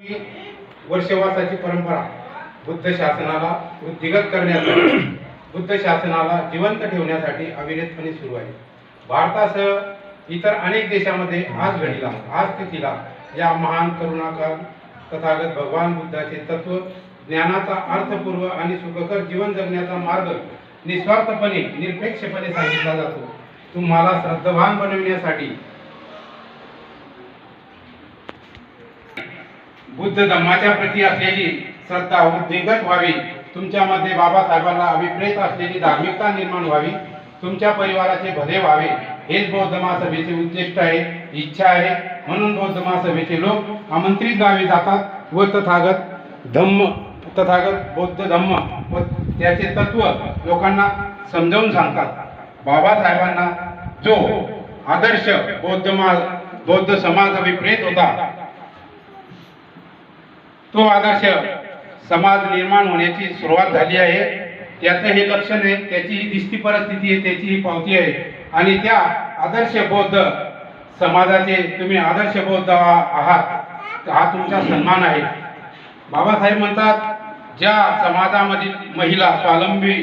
ही वर्षवासाची परंपरा बुद्ध शासनाला वृद्धिगत करण्यासाठी बुद्ध शासनाला जिवंत ठेवण्यासाठी अविरतपणे सुरू आहे. भारतासह इतर अनेक देशामध्ये आज घडीला आज तिथीला या महान करुणाकाल तथागत भगवान बुद्धाचे तत्व ज्ञानाचा अर्थपूर्व आणि सुखकर जीवन जगण्याचा मार्ग निस्वार्थपणे निरपेक्षपणे सांगितला जातो. तुम्हाला श्रद्धावान बनविण्यासाठी बुद्ध धम्माच्या प्रती असलेली श्रद्धा वृद्धिगत व्हावी. तुमच्यामध्ये बाबासाहेबांना अभिप्रेत असलेली धार्मिकता निर्माण व्हावी. तुमच्या परिवाराचे भले व्हावे. हेच बौद्ध महासभेचे उद्दिष्ट आहे इच्छा आहे. म्हणून बौद्ध महासभेचे लोक आमंत्रित गावी जातात व तथागत धम्म तथागत बौद्ध धम्म व त्याचे तत्व लोकांना समजावून सांगतात. बाबासाहेबांना जो आदर्श बौद्ध मा बौद्ध समाज अभिप्रेत होता तो आदर्श समाज निर्माण होण्याची सुरुवात झाली आहे. त्याचं हे लक्षण आहे त्याची ही दिसती परिस्थिती आहे त्याची ही पावती आहे. आणि त्या आदर्श बौद्ध समाजाचे तुम्ही आदर्श बौद्ध आहात हा तुमचा सन्मान आहे. बाबासाहेब म्हणतात ज्या समाजामधील महिला स्वावलंबी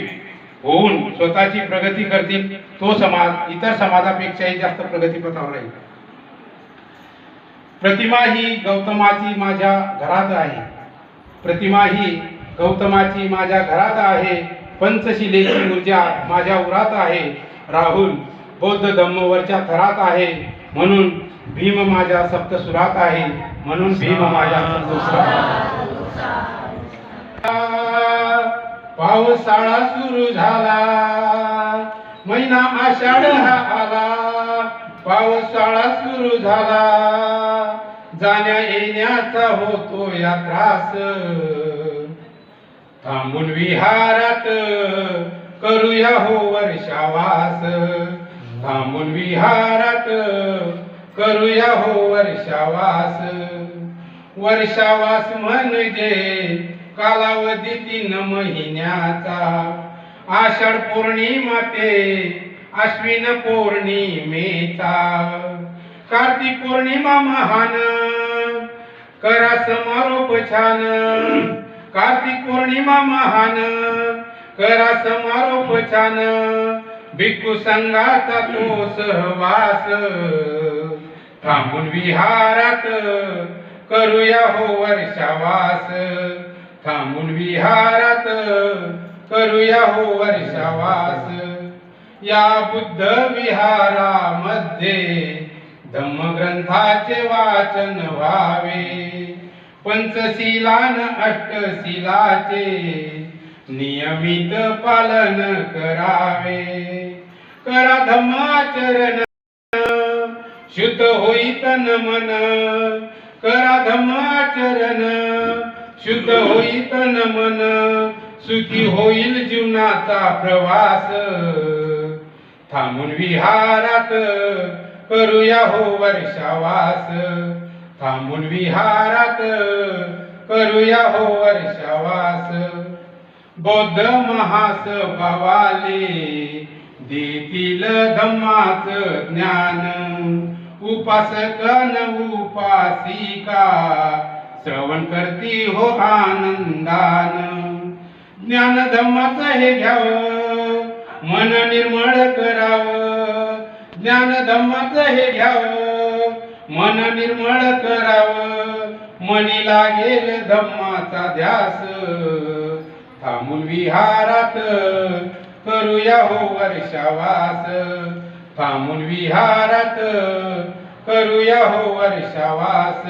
होऊन स्वतःची प्रगती करतील तो समाज इतर समाजापेक्षाही जास्त प्रगतीपथावर राहील. प्रतिमा ही गौतमाची माझ्या घरात आहे. प्रतिमा ही गौतमाची माझ्या घरात आहे. पंचशिलेची ऊर्जा माझ्या उरात आहे. राहुल बौद्ध धम्मवरच्या थरात आहे. म्हणून भीम माझ्या सप्तसुरात आहे. म्हणून भीम माझ्या सप्तसुरात पावसाळा सुरू झाला. महिना आषाढ हा आला. पावसाळा सुरू झाला. जाण्या येण्याचा होतो या त्रास. थांबून विहारात करूया हो वर्षावास थांबून विहारात करूया हो वर्षावास वर्षावास म्हणजे कालावधी तीन महिन्याचा. आषाढ पौर्णिमा ते अश्विन पौर्णिमेचा. कार्तिक पौर्णिमा महान करा समारोप छान. कार्तिक पौर्णिमा महान. करा समारोप छान. भिक्खू संघाचा तो सहवास. थांबून विहारात करूया हो वर्षावास थांबून विहारात करूया हो वर्षावास या बुद्ध विहारामध्ये धम्मग्रंथाचे वाचन व्हावे. पंचशिलान अष्टशिलाचे नियमित पालन करावे. करा धम्माचरण शुद्ध होई तन मन. करा धम्माचरण शुद्ध होई तन मन. सुखी होईल जीवनाचा प्रवास. थांबून विहारात करूया हो वर्षावास थांबून विहारात करूया हो वर्षावास बौद्ध महासभावाले देतील धम्माच ज्ञान. उपासकन उपासिका श्रवण करती हो आनंदान. ज्ञान धम्माच हे घ्यावं मन निर्मळ करावं. ज्ञान धम्माचं हे घ्यावं मन निर्मळ करावं. मनी लागेल धम्माचा ध्यास. थांबून विहारात करूया हो वर्षावास थांबून विहारात करूया हो वर्षावास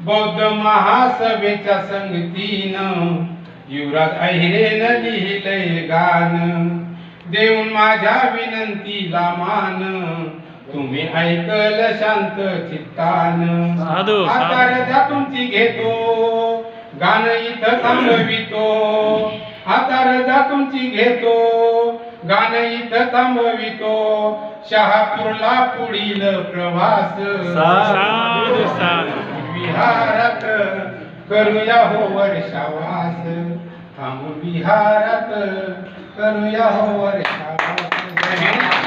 बौद्ध महासभेच्या संगतीनं युवराज अहिरेनं लिहिलंय गाणं. देऊन माझ्या विनंतीला मान. तुम्ही ऐकल शांत चित्तान. आता तुमची घेतो. गाणं इथं थांबवितो. आता रजा तुमची घेतो. गाणं इथं थांबवितो. शहापूरला पुढील प्रवास. विहारात करूया हो वर्षावास. थांबून विहारात. करूया हो वर्षावास